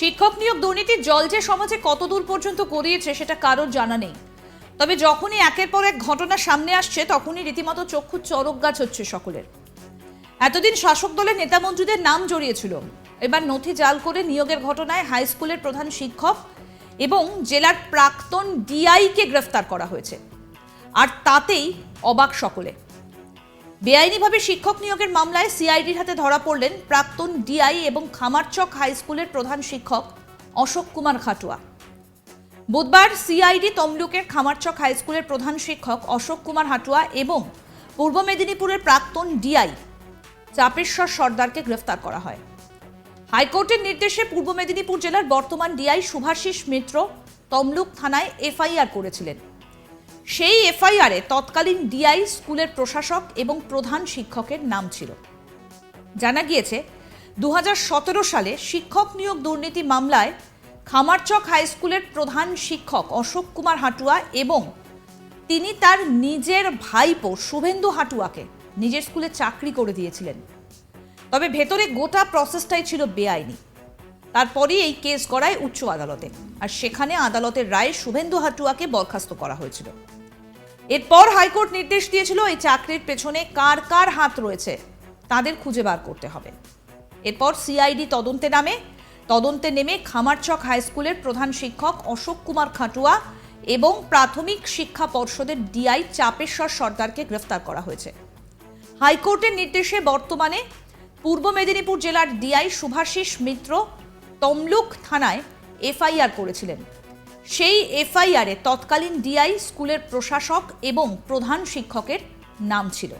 শিক্ষক নিয়োগ দুর্নীতি জল যে সমাজে কতদূর পর্যন্ত করিয়েছে সেটা কারোর জানা নেই। তবে যখনই একের পর এক ঘটনা সামনে আসছে, তখনই রীতিমতো চক্ষু চরক গাছ হচ্ছে সকলের। এতদিন শাসক দলের নেতা মন্ত্রীদের নাম জড়িয়েছিল। এবার নথি জাল করে নিয়োগের ঘটনায় হাই স্কুলের প্রধান শিক্ষক এবং জেলার প্রাক্তন ডিআইকে গ্রেফতার করা হয়েছে। আর তাতেই অবাক সকলে। বেআইনিভাবে শিক্ষক নিয়োগের মামলায় সিআইডির হাতে ধরা পড়লেন প্রাক্তন ডিআই এবং খামারচক হাই স্কুলের প্রধান শিক্ষক অশোক কুমার খাটুয়া। বুধবার সিআইডি তমলুকের খামারচক হাই স্কুলের প্রধান শিক্ষক অশোক কুমার হাটুয়া এবং পূর্ব মেদিনীপুরের প্রাক্তন ডিআই চাপেশ্বর সর্দারকে গ্রেফতার করা হয়। হাইকোর্টের নির্দেশে পূর্ব মেদিনীপুর জেলার বর্তমান ডিআই শুভাশিস মিত্র তমলুক থানায় এফআইআর করেছিলেন। সেই এফআইআরে তৎকালীন ডিআই স্কুলের প্রশাসক এবং প্রধান শিক্ষকের নাম ছিল। জানা গিয়েছে দু হাজার সতেরো সালে শিক্ষক নিয়োগ দুর্নীতি মামলায় খামারচক হাই স্কুলের প্রধান শিক্ষক অশোক কুমার হাটুয়া এবং তিনি তার নিজের ভাইপো শুভেন্দু হাটুয়াকে নিজের স্কুলে চাকরি করে দিয়েছিলেন। তবে ভেতরে গোটা প্রসেসটাই ছিল বেআইনি। তারপরই এই কেস গড়ায় উচ্চ আদালতে। আর সেখানে আদালতের রায়ে শুভেন্দু হাটুয়াকে বরখাস্ত করা হয়েছিল। এরপর হাইকোর্ট নির্দেশ দিয়েছিল এই চাকরির পেছনে কার কার হাত রয়েছে, তাদের খুঁজে বার করতে হবে। এরপর সিআইডি তদন্তে নামে, তদন্তে নেমে খামারচক হাই স্কুলের প্রধান শিক্ষক অশোক কুমার খাটুয়া এবং প্রাথমিক শিক্ষা পর্ষদের ডিআই চাপেশ্বর সর্দারকে গ্রেফতার করা হয়েছে। হাইকোর্টের নির্দেশে বর্তমানে পূর্ব মেদিনীপুর জেলার ডিআই শুভাশিস মিত্র তমলুক থানায় এফআইআর করেছিলেন। সেই এফআইআরে তৎকালীন ডিআই স্কুলের প্রশাসক এবং প্রধান শিক্ষকের নাম ছিল।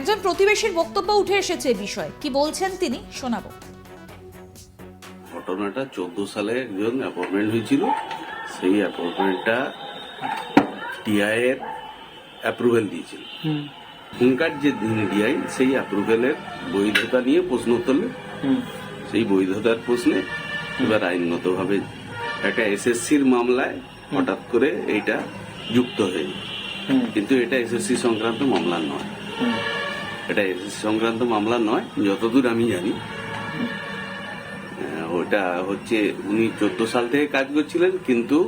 একজন প্রতিবেশীর বক্তব্য উঠে এসেছে বিষয়ে। কি বলছেন তিনি? শোনাবো। ঘটনাটা চোদ্দ সালে একজন অ্যাপয়েন্টমেন্ট হয়েছিল। সেই অ্যাপয়েন্টমেন্টটা টিআই এর অ্যাপ্রুভেল দিয়েছিল। এখনকার যে ডিআই সেই অ্যাপ্রুভেলের বৈধতা নিয়ে প্রশ্ন তোলে। সেই বৈধতার প্রশ্নে এবার আইনগতভাবে একটা এসএসসির মামলায় হঠাৎ করে এইটা যুক্ত হয়ে কিন্তু এটা এসএসসি সংক্রান্ত মামলা নয়। এটা এসএসসি সংক্রান্ত মামলা নয় যতদূর আমি জানি। ওটা হচ্ছে উনি চোদ্দ সাল থেকে কাজ করছিলেন কিন্তু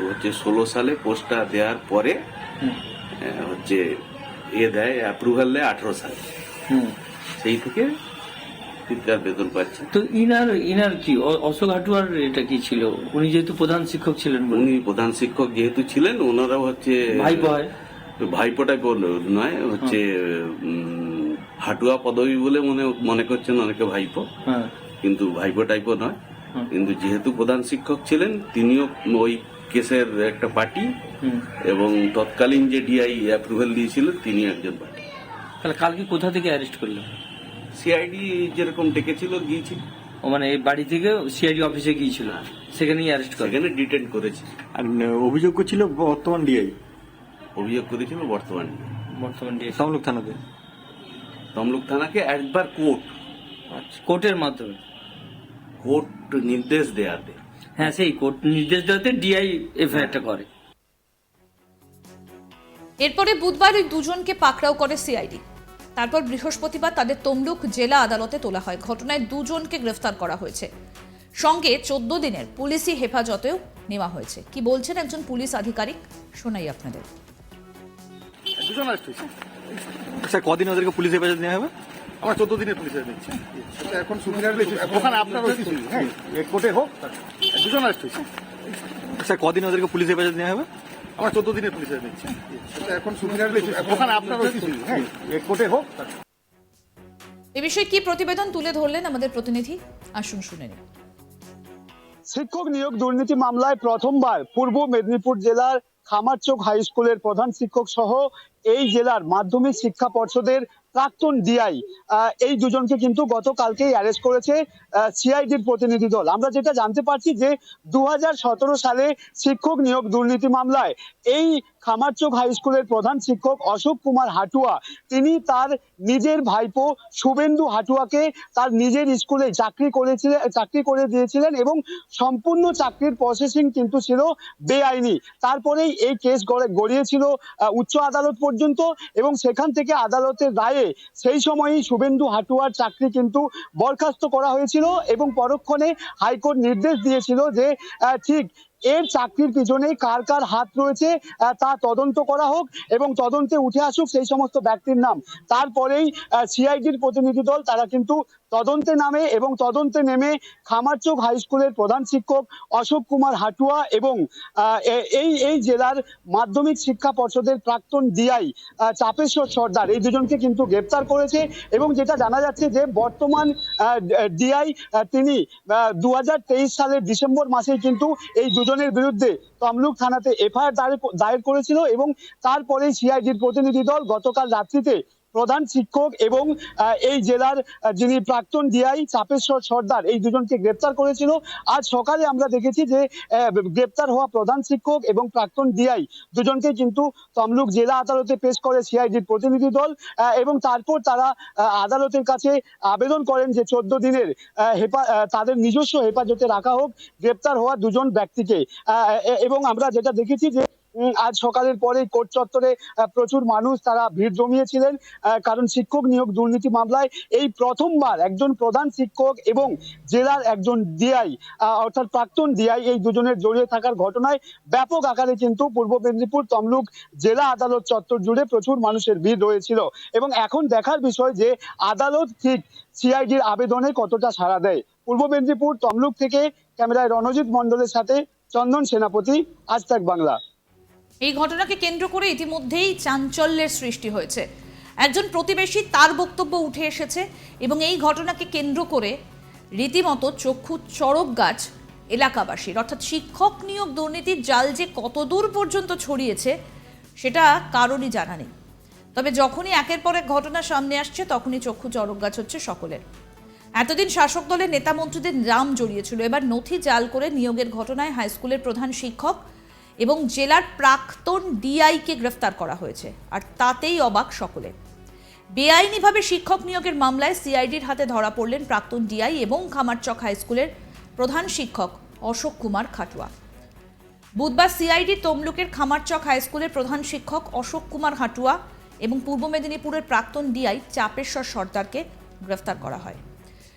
হচ্ছে ষোলো সালে পোস্টটা দেওয়ার পরে হচ্ছে এ দেয় অ্যাপ্রুভাল দেয় আঠারো সালে। সেই থেকে ঠিকঠাক বেতন পাচ্ছে। তো ইনার ইনার কি অশোক হাটুয়ার এটা কি ছিল? উনি যেহেতু প্রধান শিক্ষক ছিলেন উনি প্রধান শিক্ষক যেহেতু ছিলেন ওনারাও হচ্ছে ভাইপো হয় ভাইপোটাই নয় হচ্ছে উম, হাটুয়া পদবী বলে মনে মনে করছেন অনেকে ভাইপো। হ্যাঁ। কিন্তু ভাইপো টাইপও নয়। কিন্তু যেহেতু প্রধান শিক্ষক ছিলেন তিনিও ওই কেসের একটা পার্টি এবং তৎকালীন যে ডিআই অ্যাপ্রুভাল দিয়েছিল তিনি একজন পার্টি। তাহলে কালকে কোথা থেকে অ্যারেস্ট করল সিআইডি যেরকম ডেকেছিল গিয়েছিল ও মানে এই বাড়ি থেকে সিআইডি অফিসে গিয়েছিল। সেখানেই অ্যারেস্ট করে। সেখানে ডিটেন করেছে। আর অভিযোগ করছিল বর্তমান ডিআই অভিযোগ করেছিল বর্তমান বর্তমান ডিএস তমলুক থানাতে? তমলুক থানাকে একবার কোর্ট আচ্ছা কোর্টের মাধ্যমে? কোর্ট নির্দেশ দেয়াতে। হ্যাঁ সেই কোর্ট নির্দেশ দেওয়াতে ডিআই এফআইআরটা করে। এরপরে বুধবার ওই দুজনকে পাকড়াও করে সিআইডি। তারপর বৃহস্পতিবার তাদের তমলুক জেলা আদালতে তোলা হয়। ঘটনায় দুজনকে গ্রেফতার করা হয়েছে। সঙ্গে চোদ্দ দিনের পুলিশি হেফাজতেও নেওয়া হয়েছে। কি বলছেন একজন পুলিশ আধিকারিক? শোনাই আপনাদের। স্যার কদিন ওদেরকে পুলিশ হেফাজত নেওয়া হবে? আমরা চোদ্দ দিনের পুলিশে নিচ্ছি। সেটা এখন সুবিধার ওখানে আপনার ওই হ্যাঁ এ কোর্টে হোক দুজন আরেস্ট হয়েছে স্যার কদিন ওদেরকে পুলিশ হেফাজত নেওয়া হবে? আমরা চোদ্দ দিনের পুলিশে নিচ্ছি। সেটা এখন সুবিধার ওখানে আপনার ওই হ্যাঁ এ কোর্টে হোক। এ বিষয়ে কি প্রতিবেদন তুলে ধরলেন আমাদের প্রতিনিধি? আসুন শুনে নিন। শিক্ষক নিয়োগ দুর্নীতি মামলায় প্রথমবার পূর্ব মেদিনীপুর জেলার খামারচোক হাই স্কুলের প্রধান শিক্ষক সহ এই জেলার মাধ্যমিক শিক্ষা পর্ষদের প্রাক্তন ডিআই এই দুজনকে কিন্তু গতকালকেই অ্যারেস্ট করেছে সিআইডির প্রতিনিধি দল। আমরা যেটা জানতে পারছি যে দু সালে শিক্ষক নিয়োগ দুর্নীতি মামলায় এই খামারচোক হাই স্কুলের প্রধান শিক্ষক অশোক কুমার হাটুয়া, তিনি তার নিজের ভাইপো শুভেন্দু হাটুয়াকে তার নিজের স্কুলে চাকরি করেছিলেন, চাকরি করে দিয়েছিলেন এবং সম্পূর্ণ চাকরির প্রসেসিং কিন্তু ছিল বেআইনি। তারপরেই এই কেস গড়ে- গড়িয়েছিল উচ্চ আদালত পর্যন্ত এবং সেখান থেকে আদালতের রায়ে সেই সময়ই শুভেন্দু হাটুয়ার চাকরি কিন্তু বরখাস্ত করা হয়েছিল এবং পরক্ষণে হাইকোর্ট নির্দেশ দিয়েছিল যে ঠিক এর চাকরির পিছনে কার কার হাত রয়েছে তা তদন্ত করা হোক এবং তদন্তে উঠে আসুক সেই সমস্ত ব্যক্তির নাম। তারপরেই সিআইডির প্রতিনিধি দল, তারা কিন্তু তদন্তে নামে এবং তদন্তে নেমে খামারচোক হাই স্কুলের প্রধান শিক্ষক অশোক কুমার হাটুয়া এবং এই এই জেলার মাধ্যমিক শিক্ষা পর্ষদের প্রাক্তন ডিআই চাপেশ্বর সর্দার। এই দুজনকে কিন্তু গ্রেপ্তার করেছে এবং যেটা জানা যাচ্ছে যে বর্তমান ডিআই তিনি দু হাজার তেইশ সালের ডিসেম্বর মাসে কিন্তু এই দুজনের বিরুদ্ধে তমলুক থানাতে এফআইআর দায়ের করেছিল এবং তারপরে সিআইডির প্রতিনিধি দল গতকাল রাত্রিতে প্রধান শিক্ষক এবং এই জেলার যিনি প্রাক্তন ডিআই চাপেশ্বর সর্দার, এই দুজনকে গ্রেপ্তার করেছিল। আজ সকালে আমরা দেখেছি যে গ্রেপ্তার হওয়া প্রধান শিক্ষক এবং প্রাক্তন ডিআই দুজনকে কিন্তু তমলুক জেলা আদালতে পেশ করে সিআইডির প্রতিনিধি দল এবং তারপর তারা আদালতের কাছে আবেদন করেন যে চোদ্দ দিনের হেফা- তাদের নিজস্ব হেফাজতে রাখা হোক, গ্রেপ্তার হওয়া দুজন ব্যক্তিকে। এবং আমরা যেটা দেখেছি যে আজ সকালের পরে কোর্ট চত্বরে প্রচুর মানুষ তারা ভিড় জমিয়েছিলেন কারণ শিক্ষক নিয়োগ দুর্নীতি মামলায় এই প্রথমবার একজন প্রধান শিক্ষক এবং জেলার একজন ডিআই অর্থাৎ প্রাক্তন ডিআই এই দুজনের জড়িয়ে থাকার ঘটনায় ব্যাপক আকারে কিন্তু পূর্ব মেদিনীপুর তমলুক জেলা আদালত চত্বর জুড়ে প্রচুর মানুষের ভিড় রয়েছিল। এবং এখন দেখার বিষয় যে আদালত ঠিক সিআইডির আবেদনে কতটা সাড়া দেয়। পূর্ব মেদিনীপুর তমলুক থেকে ক্যামেরায় রণজিৎ মণ্ডলের সাথে চন্দন সেনাপতি আজ তাক বাংলা। এই ঘটনাকে কেন্দ্র করে ইতিমধ্যেই চাঞ্চল্যের সৃষ্টি হয়েছে। একজন প্রতিবেশী তার বক্তব্য উঠে এসেছে এবং এই ঘটনাকে কেন্দ্র করে রীতিমতো চক্ষু চড়ক গাছ এলাকাবাসীর, অর্থাৎ শিক্ষক নিয়োগ দুর্নীতির জাল যে কতদূর পর্যন্ত ছড়িয়েছে সেটা কারোরই জানা নেই। তবে যখনই একের পর এক ঘটনা সামনে আসছে, তখনই চক্ষু চড়ক গাছ হচ্ছে সকলের। এতদিন শাসক দলের নেতা মন্ত্রীদের নাম জড়িয়েছিল। এবার নথি জাল করে নিয়োগের ঘটনায় হাইস্কুলের প্রধান শিক্ষক এবং জেলার প্রাক্তন ডিআইকে গ্রেফতার করা হয়েছে, আর তাতেই অবাক সকলে। বেআইনিভাবে শিক্ষক নিয়োগের মামলায় সিআইডির হাতে ধরা পড়লেন প্রাক্তন ডিআই এবং খামারচক হাই স্কুলের প্রধান শিক্ষক অশোক কুমার খাটুয়া। বুধবার সিআইডি তমলুকের খামারচক হাই স্কুলের প্রধান শিক্ষক অশোক কুমার হাটুয়া এবং পূর্ব মেদিনীপুরের প্রাক্তন ডিআই চাপেশ্বর সর্দারকে গ্রেফতার করা হয়।